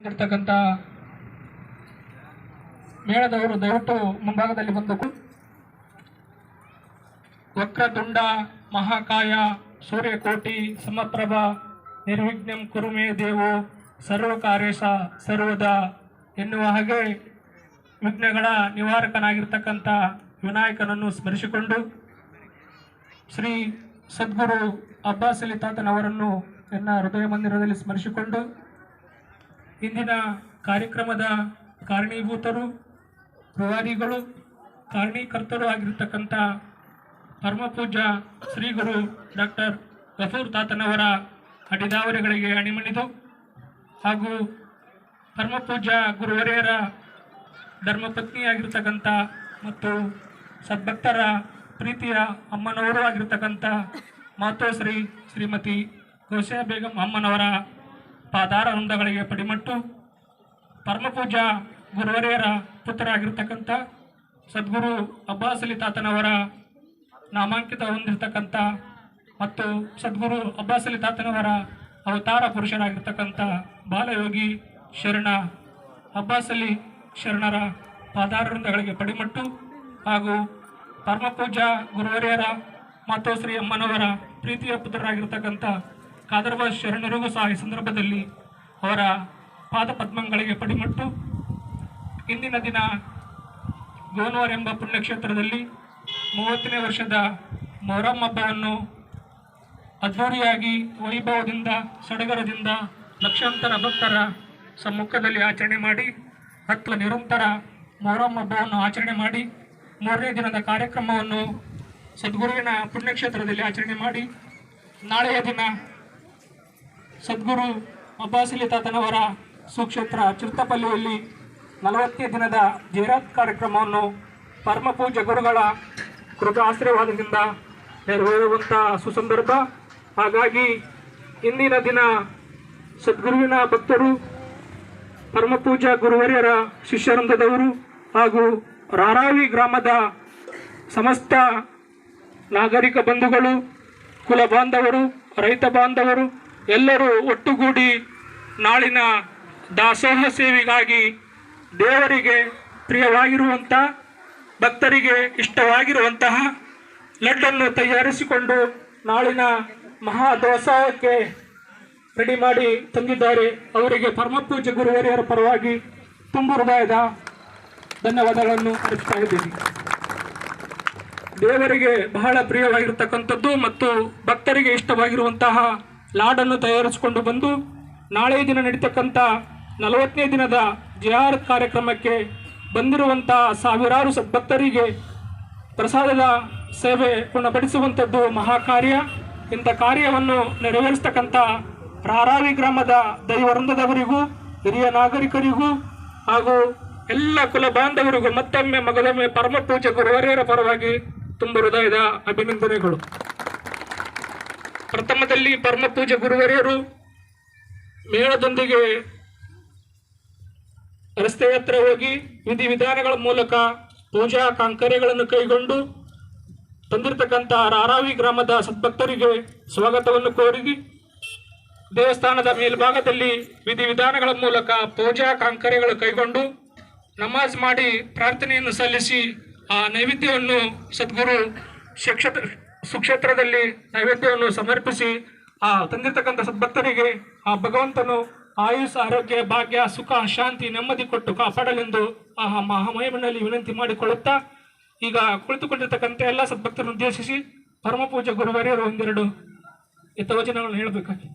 ಇರ್ತಕ್ಕಂಥ ಮೇಳದವರು ದಯವಿಟ್ಟು ಮುಂಭಾಗದಲ್ಲಿ ಬಂದು ವಕ್ರತುಂಡ, ಮಹಾಕಾಯ, ಸೂರ್ಯಕೋಟಿ, ಸಮಪ್ರಭ, ನಿರ್ವಿಘ್ನಂ ಕುರುಮೇ ದೇವೋ, ಸರ್ವಕಾರ್ಯಸ ಸರ್ವದ ಎನ್ನುವ ಹಾಗೆ ವಿಘ್ನಗಳ ನಿವಾರಕನಾಗಿರ್ತಕ್ಕಂಥ ವಿನಾಯಕನನ್ನು ಸ್ಮರಿಸಿಕೊಂಡು ಶ್ರೀ ಸದ್ಗುರು ಅಬ್ಬಾಸ್ ಅಲಿ ತಾತನವರನ್ನು ನನ್ನ ಹೃದಯ ಮಂದಿರದಲ್ಲಿ ಸ್ಮರಿಸಿಕೊಂಡು ಇಂದಿನ ಕಾರ್ಯಕ್ರಮದ ಕಾರಣೀಭೂತರು, ಪ್ರವಾದಿಗಳು, ಕಾರಣೀಕರ್ತರು ಆಗಿರ್ತಕ್ಕಂಥ ಪರಮಪೂಜ ಶ್ರೀ ಗುರು ಡಾಕ್ಟರ್ ಗಫೂರ್ ತಾತನವರ ಅಡಿದಾವರಿಗಳಿಗೆ ಅಣಿಮಣಿದು ಹಾಗೂ ಪರಮಪೂಜ್ಯ ಗುರುವರೆಯರ ಧರ್ಮಪತ್ನಿಯಾಗಿರ್ತಕ್ಕಂಥ ಮತ್ತು ಸದ್ಭಕ್ತರ ಪ್ರೀತಿಯ ಅಮ್ಮನವರು ಆಗಿರ್ತಕ್ಕಂಥ ಮಾತೋಶ್ರೀ ಶ್ರೀಮತಿ ಗೋಷಾ ಬೇಗಂ ಅಮ್ಮನವರ ಪಾದಾರ ವೃಂದಗಳಿಗೆ ಪಡಿಮಟ್ಟು ಪರಮಪೂಜ್ಯ ಗುರುವರಿಯರ ಪುತ್ರರಾಗಿರ್ತಕ್ಕಂಥ ಸದ್ಗುರು ಅಬ್ಬಾಸ್ ಅಲಿ ತಾತನವರ ನಾಮಾಂಕಿತ ಹೊಂದಿರತಕ್ಕಂಥ ಮತ್ತು ಸದ್ಗುರು ಅಬ್ಬಾಸ್ ಅಲಿ ತಾತನವರ ಅವತಾರ ಪುರುಷರಾಗಿರ್ತಕ್ಕಂಥ ಬಾಲಯೋಗಿ ಶರಣ ಅಬ್ಬಾಸ್ ಅಲಿ ಶರಣರ ಪಾದಾರವೃಂದಗಳಿಗೆ ಪಡಿಮಟ್ಟು ಹಾಗೂ ಪರಮಪೂಜಾ ಗುರುವರಿಯರ ಮಾತೋಶ್ರೀ ಅಮ್ಮನವರ ಪ್ರೀತಿಯ ಪುತ್ರರಾಗಿರ್ತಕ್ಕಂಥ ಕಾದರ್ಬಾಸ್ ಶರಣರಿಗೂ ಸಹ ಈ ಸಂದರ್ಭದಲ್ಲಿ ಅವರ ಪಾದ ಪದ್ಮಗಳಿಗೆ ಪಡಿಮಟ್ಟು ಇಂದಿನ ದಿನ ಗೋನ್ವಾರ್ ಎಂಬ ಪುಣ್ಯಕ್ಷೇತ್ರದಲ್ಲಿ ಮೂವತ್ತನೇ ವರ್ಷದ ಮೊಹರಂ ಹಬ್ಬವನ್ನು ಅದ್ಧೂರಿಯಾಗಿ ವೈಭವದಿಂದ, ಸಡಗರದಿಂದ ಲಕ್ಷಾಂತರ ಭಕ್ತರ ಸಮ್ಮುಖದಲ್ಲಿ ಆಚರಣೆ ಮಾಡಿ, ಹತ್ತು ನಿರಂತರ ಮೊಹರಂ ಹಬ್ಬವನ್ನು ಆಚರಣೆ ಮಾಡಿ, ಮೂರನೇ ದಿನದ ಕಾರ್ಯಕ್ರಮವನ್ನು ಸದ್ಗುರುವಿನ ಪುಣ್ಯಕ್ಷೇತ್ರದಲ್ಲಿ ಆಚರಣೆ ಮಾಡಿ, ನಾಳೆಯ ದಿನ ಸದ್ಗುರು ಅಬ್ಬಾಸಿಲಿ ತಾತನವರ ಸುಕ್ಷೇತ್ರ ಚಿರ್ತಪಲ್ಲಿಯಲ್ಲಿ ನಲವತ್ತನೇ ದಿನದ ಜೇರಾತ್ ಕಾರ್ಯಕ್ರಮವನ್ನು ಪರಮಪೂಜ್ಯ ಗುರುಗಳ ಕೃತ ಆಶೀರ್ವಾದದಿಂದ ನೆರವೇರುವಂಥ ಸುಸಂದರ್ಭ. ಹಾಗಾಗಿ ಇಂದಿನ ದಿನ ಸದ್ಗುರುವಿನ ಭಕ್ತರು ಪರಮಪೂಜ್ಯ ಗುರುವರ್ಯರ ಶಿಷ್ಯವೃಂದದವರು ಹಾಗೂ ರಾರಾವಿ ಗ್ರಾಮದ ಸಮಸ್ತ ನಾಗರಿಕ ಬಂಧುಗಳು, ಕುಲ ಬಾಂಧವರು, ರೈತ ಬಾಂಧವರು ಎಲ್ಲರೂ ಒಟ್ಟುಗೂಡಿ ನಾಳಿನ ದಾಸೋಹ ಸೇವೆಗಾಗಿ ದೇವರಿಗೆ ಪ್ರಿಯವಾಗಿರುವಂಥ ಭಕ್ತರಿಗೆ ಇಷ್ಟವಾಗಿರುವಂತಹ ಲಡ್ಡನ್ನು ತಯಾರಿಸಿಕೊಂಡು ನಾಳಿನ ಮಹಾ ದಾಸೋಹಕ್ಕೆ ರೆಡಿ ಮಾಡಿ ತಂದಿದ್ದಾರೆ. ಅವರಿಗೆ ಪರಮಪೂಜ್ಯ ಗುರುವರಿಯರ ಪರವಾಗಿ ತುಂಬು ಹೃದಯದ ಧನ್ಯವಾದಗಳನ್ನು ಅರ್ಪಿಸ್ತಾ ಇದ್ದೀನಿ. ದೇವರಿಗೆ ಬಹಳ ಪ್ರಿಯವಾಗಿರ್ತಕ್ಕಂಥದ್ದು ಮತ್ತು ಭಕ್ತರಿಗೆ ಇಷ್ಟವಾಗಿರುವಂತಹ ಲಾಡನ್ನು ತಯಾರಿಸಿಕೊಂಡು ಬಂದು ನಾಳೆ ದಿನ ನಡೀತಕ್ಕಂಥ ನಲವತ್ತನೇ ದಿನದ ಜಿಯಾರತ್ ಕಾರ್ಯಕ್ರಮಕ್ಕೆ ಬಂದಿರುವಂಥ ಸಾವಿರಾರು ಭಕ್ತರಿಗೆ ಪ್ರಸಾದದ ಸೇವೆ ಪೂರ್ಣಪಡಿಸುವಂಥದ್ದು ಮಹಾ ಕಾರ್ಯ ಇಂಥ ಕಾರ್ಯವನ್ನು ನೆರವೇರಿಸ್ತಕ್ಕಂಥ ರಾರಾವಿ ಗ್ರಾಮದ ದೈವವೃಂದದವರಿಗೂ, ಹಿರಿಯ ನಾಗರಿಕರಿಗೂ ಹಾಗೂ ಎಲ್ಲ ಕುಲ ಬಾಂಧವರಿಗೂ ಮತ್ತೊಮ್ಮೆ ಮಗದೊಮ್ಮೆ ಪರಮ ಪೂಜೆ ಹರಿಯರ ಪರವಾಗಿ ತುಂಬ ಹೃದಯದ ಅಭಿನಂದನೆಗಳು. ಪ್ರಥಮದಲ್ಲಿ ಪರಮ ಪೂಜೆ ಗುರುವರಿಯರು ಮೇಳದೊಂದಿಗೆ ರಸ್ತೆ ಹತ್ರ ಹೋಗಿ ವಿಧಿವಿಧಾನಗಳ ಮೂಲಕ ಪೂಜಾ ಕಾಂಕರ್ಯಗಳನ್ನು ಕೈಗೊಂಡು ತಂದಿರತಕ್ಕಂಥ ರಾರಾವಿ ಗ್ರಾಮದ ಸದ್ಭಕ್ತರಿಗೆ ಸ್ವಾಗತವನ್ನು ಕೋರಿ ದೇವಸ್ಥಾನದ ಮೇಲ್ಭಾಗದಲ್ಲಿ ವಿಧಿವಿಧಾನಗಳ ಮೂಲಕ ಪೂಜಾ ಕಾಂಕರ್ಯಗಳು ಕೈಗೊಂಡು ನಮಾಜ್ ಮಾಡಿ ಪ್ರಾರ್ಥನೆಯನ್ನು ಸಲ್ಲಿಸಿ ಆ ನೈವೇದ್ಯವನ್ನು ಸದ್ಗುರು ಶಿಕ್ಷತ್ರ ಸುಕ್ಷೇತ್ರದಲ್ಲಿ ನೈವೇದ್ಯವನ್ನು ಸಮರ್ಪಿಸಿ ಆ ತಂದಿರ್ತಕ್ಕಂಥ ಸದ್ಭಕ್ತರಿಗೆ ಆ ಭಗವಂತನು ಆಯುಷ್, ಆರೋಗ್ಯ, ಭಾಗ್ಯ, ಸುಖ, ಶಾಂತಿ ನೆಮ್ಮದಿ ಕೊಟ್ಟು ಕಾಪಾಡಲೆಂದು ಆ ಮಹಾಮಹಿಮನಲ್ಲಿ ವಿನಂತಿ ಮಾಡಿಕೊಳ್ಳುತ್ತಾ ಈಗ ಕುಳಿತುಕೊಂಡಿರ್ತಕ್ಕಂಥ ಎಲ್ಲ ಸದ್ಭಕ್ತರನ್ನು ಉದ್ದೇಶಿಸಿ ಪರಮಪೂಜೆ ಗುರುವಾರ್ಯರು ಒಂದೆರಡು ಹಿತವಚನಗಳನ್ನು ಹೇಳಬೇಕಾಗಿ.